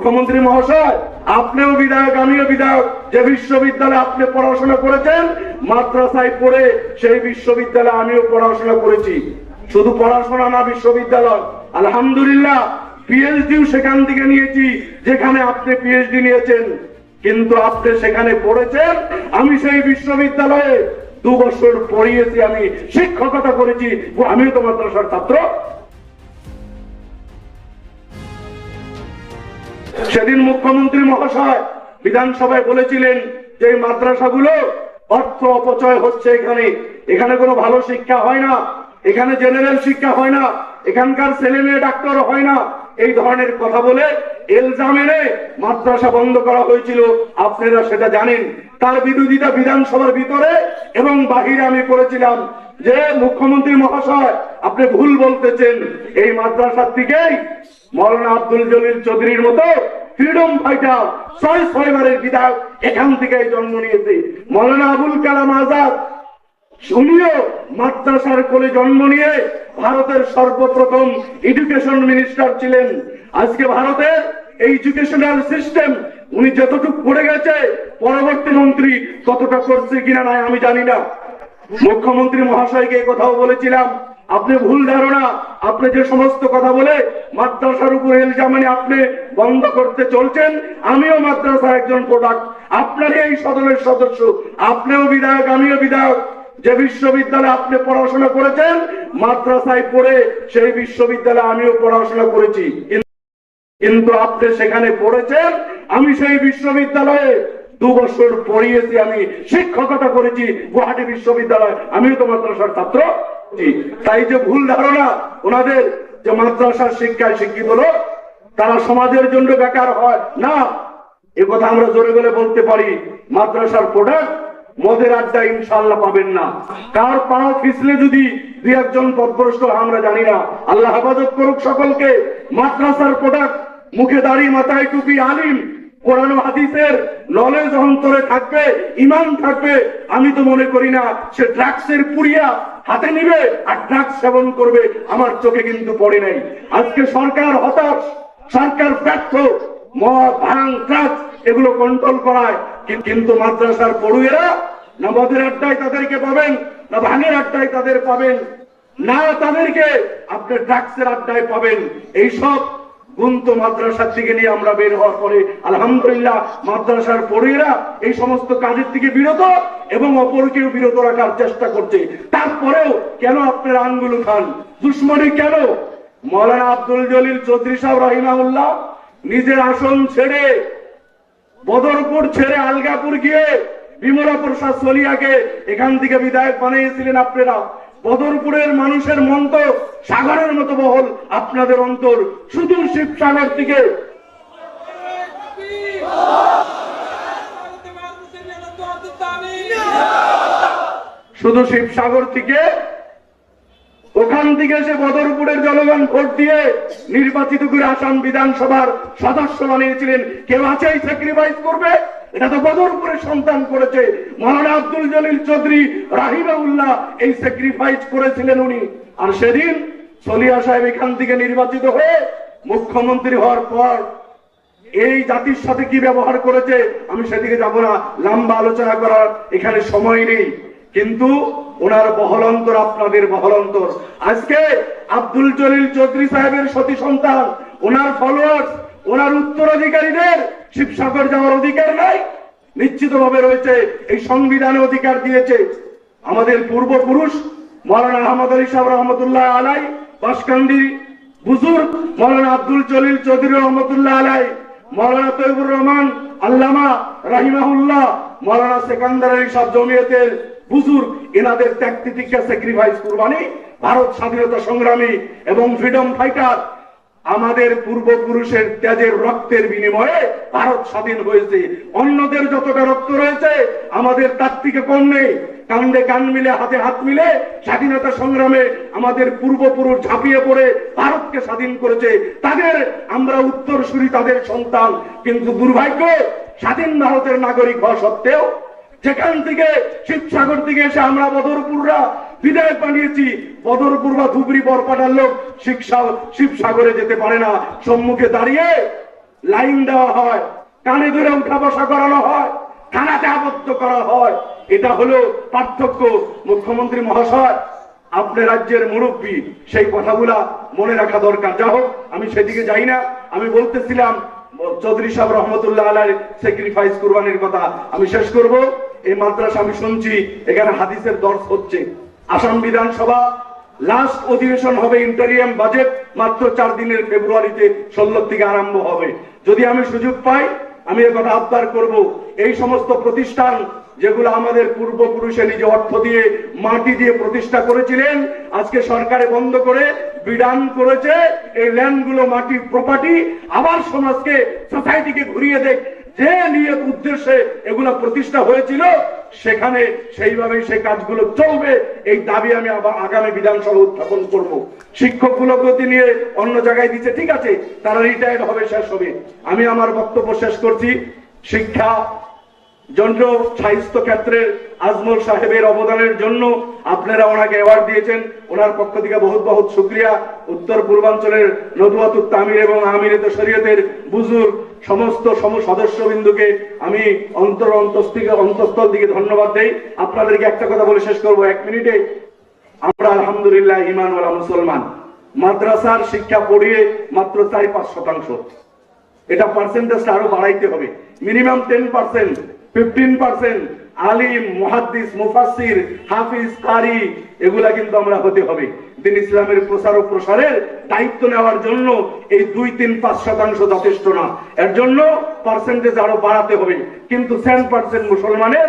মুখ্যমন্ত্রী মহাশয়, আপনিও বিধায়ক, আমিও বিধায়ক। যে বিশ্ববিদ্যালয়ে আপনি পড়াশোনা করেছেন, মাদ্রাসায় পড়ে সেই বিশ্ববিদ্যালয়ে আমিও পড়াশোনা করেছি। শুধু পড়াশোনা না, বিশ্ববিদ্যালয়। আলহামদুলিল্লাহ পিএইচডিও সেখান থেকে নিয়েছি, যেখানে আপনি পিএইচডি নিয়েছেন। কিন্তু আপনি সেখানে পড়েছেন, আমি সেই বিশ্ববিদ্যালয়ে দু বছর পড়িয়েছি, আমি শিক্ষকতা করেছি। আমিও তো মাদ্রাসার ছাত্র। সেদিন মুখ্যমন্ত্রী মহাশয় বিধানসভায় বলেছিলেন যে মাদ্রাসাগুলো অর্থ অপচয় হচ্ছে এখানে। এখানে কোনো ভালো শিক্ষা হয় না। এখানে জেনারেল শিক্ষা হয় না। এখানকার ছেলে মেয়ে, ডাক্তার হয় না। এই ধরনের কথা বলে এলজাম এনে মাদ্রাসা বন্ধ করা হয়েছিল। আপনারা সেটা জানেন। তার বিরোধিতা বিধানসভার ভিতরে এবং বাহিরে আমি করেছিলাম যে মুখ্যমন্ত্রী মহাশয়, আপনি ভুল বলতেছেন। এই মাদ্রাসার দিকেই মৌলানা আব্দুল জলিল চৌধুরীর মতো ফ্রিডম ফাইটার, ছয় ছয়বারের বিধায়ক এখান থেকে জন্ম নিয়েছে। মৌলানা আবুল কালাম আজাদ উনিও মাদ্রাসার কোলে জন্ম নিয়ে ভারতের সর্বপ্রথম এডুকেশন মিনিস্টার ছিলেন। আজকে ভারতের এই এডুকেশনাল সিস্টেম উনি যতটুকু করে গেছে, পরবর্তী মন্ত্রী কতটা করছে কিনা নাই আমি জানি না। মুখ্যমন্ত্রী মহাশয়কে কথাও বলেছিলাম আপনি ভুল ধারণা, আপনি যে সমস্ত কথা বলে মাদ্রাসার উপর এলজামানি আপনি বন্ধ করতে চলছেন, আমিও মাদ্রাসার একজন প্রোডাক্ট আপনারই এই সদনের সদস্য, আপনিও বিধায়ক, আমিও বিধায়ক। যে বিশ্ববিদ্যালয়ে আপনি পড়াশোনা করেছেন, মাদ্রাসায় পড়ে সেই বিশ্ববিদ্যালয়ে আমিও পড়াশোনা করেছি। কিন্তু আপনি সেখানে পড়েছেন, আমি সেই বিশ্ববিদ্যালয়ে দু বছর পড়িয়েছি আমি শিক্ষকতা করেছি গুয়াহাটি বিশ্ববিদ্যালয়, আমিও তো মাদ্রাসার ছাত্র। তাই যে ভুল ধারণা ওনাদের যে মাদ্রাসার শিক্ষায় শিক্ষিত লোক, তারা সমাজের জন্য বেকার হয়। না, এ কথা আমরা জোরে বলে বলতে পারি, মাদ্রাসার প্রোডাক্ট মদের আড্ডা ইনশাল্লাহ পাবেন না। কার পা পিছলে যদি দুই একজন পদভ্রষ্ট আমরা জানি না। আল্লাহ হেফাজত করুক সকলকে, মাদ্রাসার প্রোডাক্ট মুখে দাড়ি, মাথায় টুপি, আলিম কোরআন হাদিসের নলেজ অন্তরে থাকবে, ইমান থাকবে, আমি তো মনে করি না, সে ড্রাগসের পুড়িয়া হাতে নিবে আর ড্রাগস সেবন করবে, আমার চোখে কিন্তু পড়ে নাই। আজকে সরকার হতাশ, সরকার ব্যর্থ, মদ ভাঙ ট্রাক এগুলো কন্ট্রোল করায়। কিন্তু মাদ্রাসার পড়ুয়েরা না মদের আড্ডায় তাদেরকে পাবেন, না ভাঙের আড্ডায় তাদের পাবেন, না তাদেরকে আপনি ড্রাগসের আড্ডায় পাবেন। এইসব গুন্ত মাদ্রাসার থেকে নিয়ে আমরা বের হওয়ার পরে, আলহামদুলিল্লাহ, মাদ্রাসার পড়ুয়েরা এই সমস্ত কাজের থেকে বিরত এবং অপরকেও বিরত রাখার চেষ্টা করছে। তারপরেও কেন আপনারা আঙ্গুল খান দুশ্মনী কেন? মৌলানা আব্দুল জলিল চৌধুরী সাহেব রাহিমাউল্লাহ নিজের আসন ছেড়ে বদরপুর ছেড়ে আলগাপুর গিয়ে বিমলা প্রসাদ সলিয়াকে এখান থেকে বিধায়ক বানিয়েছিলেন আপনারা। বদরপুরের মানুষের মন তো সাগরের মতো বহল আপনাদের অন্তর। সুদূর শিবসাগর থেকে শুধু শিবসাগর থেকে ওখান থেকে সে বদরপুরের জনগণ ভোট দিয়ে নির্বাচিত করে আসাম বিধানসভার সদস্য বানিয়েছিলেন। কেউ আছে স্যাক্রিফাইস করবে? এটা তো বদরপুরের সন্তান করেছে। মহানা আব্দুল জলিল চৌধুরী রাহিমাউল্লাহ এই স্যাক্রিফাইস করেছিলেন উনি। আর সেদিন সলিয়া সাহেব এখান থেকে নির্বাচিত হয়ে মুখ্যমন্ত্রী হওয়ার পর এই জাতির সাথে কি ব্যবহার করেছে, আমি সেদিকে যাব না। লম্বা আলোচনা করার এখানে সময় নেই। কিন্তু ওনার বহলন্তর আপনাদের বহলন্তর আজকে আব্দুল জলিল চৌধুরী সাহেবের সতী সন্তান, ওনার ফলোয়ার্স ওনার উত্তরাধিকারীদের শিবসাগর যাওয়ার অধিকার নাই। নিশ্চিতভাবে রয়েছে, এই সংবিধানে অধিকার দিয়েছে আমাদের পূর্বপুরুষ মৌলানা আহমদ আলী সাহেব রহমতুল্লাহ আলাই, বাসকান্দি বুজুর্গ মৌলানা আব্দুল জলিল চৌধুরী রহমতুল্লাহ আলাই, মৌলানা তৈবুর রহমান আল্লামা রাহিমাহুল্লাহ, মৌলানা সেকান্দার আলী সব জমিয়তের বুজুর্গ, এনাদের ত্যাগ তিতিক্ষা স্যাক্রিফাইস কুরবানি, ভারত স্বাধীনতা সংগ্রামী এবং ফ্রিডম ফাইটার আমাদের পূর্বপুরুষের ত্যাজের রক্তের বিনিময়ে ভারত স্বাধীন হয়েছে। অন্যদের যতটা রক্ত রয়েছে, আমাদের তার থেকে কম নেই। কান্দে কান মিলে, হাতে হাত মিলে স্বাধীনতা সংগ্রামে আমাদের পূর্বপুরুষ ঝাঁপিয়ে পড়ে ভারতকে স্বাধীন করেছে। তাদের আমরা উত্তরসূরি তাদের সন্তান। কিন্তু দুর্ভাগ্য, স্বাধীন ভারতের নাগরিক হওয়া সত্ত্বেও যেখান থেকে শিবসাগর থেকে এসে আমরা বদরপুররা বিদায় বানিয়েছি বদরপুর বা ধুবড়ি বরপাটার লোক শিবসা- শিবসাগরে যেতে পারে না। সম্মুখে দাঁড়িয়ে লাইন দেওয়া হয়। কানে ধরে উঠা বসা করানো হয়। থানাতে আবদ্ধ করা হয়। এটা হলো পার্থক্য। মুখ্যমন্ত্রী মহাশয় আপনার রাজ্যের মুরব্বী, সেই কথাগুলা মনে রাখা দরকার। যা হোক, আমি সেদিকে যাই না। আমি বলতেছিলাম, চৌধুরী সাহেব রহমতুল্লাহ আলার স্যাক্রিফাইস কোরবানির কথা। আমি শেষ করব। এই মাদ্রাসা আমি শুনছি, এখানে হাদিসের দর্শ হচ্ছে। আসাম বিধানসভা লাস্ট অধিবেশন হবে ইন্টারিয়াম বাজেট, মাত্র চার দিনের ফেব্রুয়ারিতে ষোলো থেকে আরম্ভ হবে। যদি আমি সুযোগ পাই, আমি এ কথা আবদার করব। এই সমস্ত প্রতিষ্ঠান যেগুলো আমাদের পূর্বপুরুষে নিজে অর্থ দিয়ে, মাটি দিয়ে প্রতিষ্ঠা করেছিলেন, আজকে সরকারে বন্ধ করে বিধান করেছে, এই ল্যান্ডগুলো মাটি প্রপার্টি আবার সমাজকে সোসাইটিকে ঘুরিয়ে দেখ। যে নিয়ে উদ্দেশ্যে এগুলো প্রতিষ্ঠা হয়েছিল সেখানে সেইভাবে সে কাজগুলো চলবে। এই দাবি আমি আবার আগামী বিধানসভা উত্থাপন করব। শিক্ষক শিক্ষকগুলোকে নিয়ে অন্য জায়গায় দিচ্ছে, ঠিক আছে, তারা রিটায়ার্ড হবে, শেষ হবে। আমি আমার বক্তব্য শেষ করছি। শিক্ষা জন্য সাহিত্য ক্ষেত্রের আজমল সাহেবের অবদানের জন্য আপনারা ওনাকে অ্যাওয়ার্ড দিয়েছেন। ওনার পক্ষ থেকে বহুত বহুত শুক্রিয়া। উত্তর পূর্বাঞ্চলের নদুয়াতুর তামির এবং আমিরেত শরীয়তের বুজুর সমস্ত সম সদস্যবিন্দুকে আমি অন্তর অন্তস্থিকে অন্তঃস্থল দিকে ধন্যবাদ দেই। আপনাদেরকে একটা কথা বলে শেষ করব। এক মিনিটে আমরা আলহামদুলিল্লাহ ইমান ইমানওয়ালা মুসলমান। মাদ্রাসার শিক্ষা পড়িয়ে মাত্র চার পাঁচ শতাংশ। এটা পার্সেন্টেজটা আরও বাড়াইতে হবে। মিনিমাম টেন পার্সেন্ট আলিম মুফাসির হাফিজ, কারি, এগুলা কিন্তু আমরা হতে হবে। দিন ইসলামের প্রচার ও প্রসারের দায়িত্ব নেওয়ার জন্য এই দুই তিন পাঁচ শতাংশ যথেষ্ট না। এর জন্য পার্সেন্টেজ আরও বাড়াতে হবে। কিন্তু সেভেন পার্সেন্ট মুসলমানের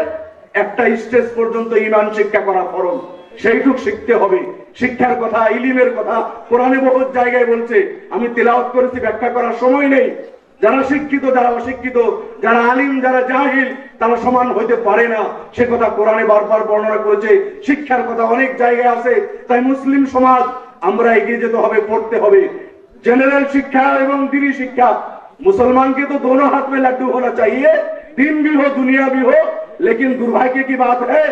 একটা স্টেজ পর্যন্ত ইমান শিক্ষা করা ফরজ। সেইটুক শিখতে হবে। শিক্ষার কথা, ইলিমের কথা, কোরআনে বহুত জায়গায় বলছে। আমি তেলাওয়াত করেছি, ব্যাখ্যা করার সময় নেই। যারা শিক্ষিত যারা অশিক্ষিত যারা আলিম যারা জাহিল তারা সমান হইতে পারে না সে কথা কোরআনে বারবার বর্ণনা করেছে শিক্ষার কথা অনেক জায়গায় আছে তাই মুসলিম সমাজ আমরা এগিয়ে যেতে হবে পড়তে হবে জেনারেল শিক্ষা এবং দিনী শিক্ষা मुसलमान के तो दोनों हाथ में लड्डू होना चाहिए दिन भी हो दुनिया भी हो लेकिन दुर्भाग्य की बात है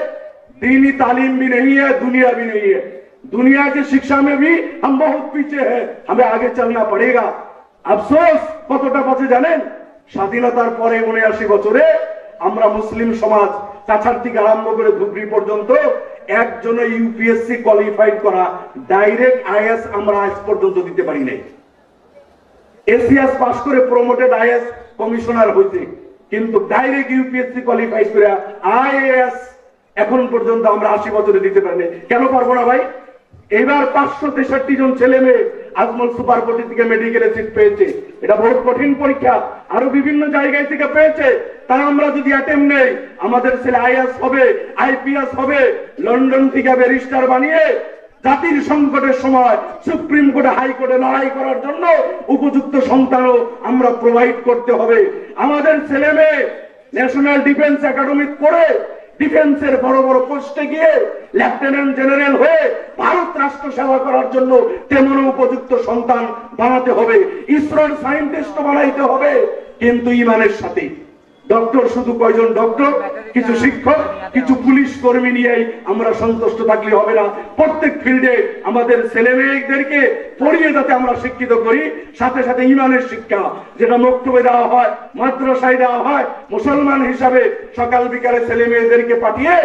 दीनी तालीम भी नहीं है दुनिया भी नहीं है दुनिया की शिक्षा में भी हम बहुत पीछे हैं हमें आगे चलना पड़ेगा আফসোস, কতটা পথে জানেন? স্বাধীনতার পরে উনআশি বছরে আমরা মুসলিম সমাজ কাছার থেকে আরম্ভ করে ধুবড়ি পর্যন্ত একজনে ইউপিএসসি কোয়ালিফাইড করা ডাইরেক্ট আইএস আমরা আজ পর্যন্ত দিতে পারি নাই। এসিএস পাস করে প্রমোটেড আইএস কমিশনার হইতে। কিন্তু ডাইরেক্ট ইউপিএসসি কোয়ালিফাই করে আইএএস এখন পর্যন্ত আমরা আশি বছরে দিতে পারিনি কেন পারব না ভাই? এবার পাঁচশো তেষট্টি জন ছেলে মেয়ে আজমল সুপার কোটি থেকে মেডিকেলে সিট পেয়েছে। এটা বহুত কঠিন পরীক্ষা। আরও বিভিন্ন জায়গায় থেকে পেয়েছে। তা আমরা যদি অ্যাটেম্প নেই, আমাদের ছেলে আইএস হবে, আইপিএস হবে, লন্ডন থেকে ব্যারিস্টার বানিয়ে জাতির সংকটের সময় সুপ্রিম কোর্টে হাইকোর্টে লড়াই করার জন্য উপযুক্ত সন্তানও আমরা প্রোভাইড করতে হবে। আমাদের ছেলে মেয়ে ন্যাশনাল ডিফেন্স একাডেমি পড়ে ডিফেন্সের বড় বড় পোস্টে গিয়ে লেফটেন্যান্ট জেনারেল হয়ে ভারত রাষ্ট্র সেবা করার জন্য তেমন উপযুক্ত সন্তান বানাতে হবে। ইসরোর সায়েন্টিস্ট বানাইতে হবে। কিন্তু ইমানের সাথে। ডক্টর শুধু কয়জন ডক্টর কিছু শিক্ষক, কিছু পুলিশ কর্মী নিয়েই আমরা সন্তুষ্ট থাকলে হবে না। প্রত্যেক ফিল্ডে আমাদের ছেলে মেয়েদেরকে পড়িয়ে যাতে আমরা শিক্ষিত করি, সাথে সাথে ইমানের শিক্ষা, যেটা বক্তব্যে দেওয়া হয়, মাদ্রাসায় দেওয়া হয়, মুসলমান হিসাবে সকাল বিকালে ছেলে মেয়েদেরকে পাঠিয়ে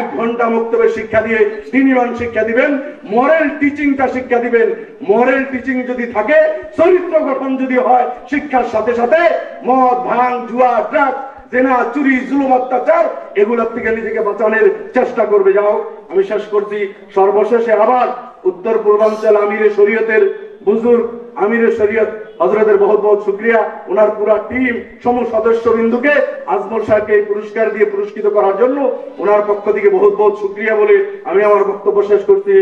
এক ঘণ্টা বক্তব্যের শিক্ষা দিয়ে তিনি মান শিক্ষা দিবেন মরেল টিচিংটা শিক্ষা দিবেন। মরেল টিচিং যদি থাকে, চরিত্র গঠন যদি হয়, শিক্ষার সাথে সাথে মদ ভাঙ জুয়া, ড্রাগ জেনা, চুরি, জুলুম, অত্যাচার, এগুলোর থেকে নিজেকে বাঁচানোর চেষ্টা করবে। যাও আমি শেষ করছি। সর্বশেষে আবার উত্তর পূর্বাঞ্চল আমিরে শরীয়তের বুজুর্গ আমিরের শরীয়ত হজরতের বহুত বহুত শুক্রিয়া। ওনার পুরা টিম সম সদস্য বিন্দুকে আজমল সাহেবকে এই পুরস্কার দিয়ে পুরস্কৃত করার জন্য ওনার পক্ষ থেকে বহুত বহুত শুক্রিয়া বলে আমি আমার বক্তব্য শেষ করছি।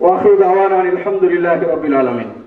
ওয়াহুদ আওয়ান আলহামদুলিল্লাহ রবিল আলমিন।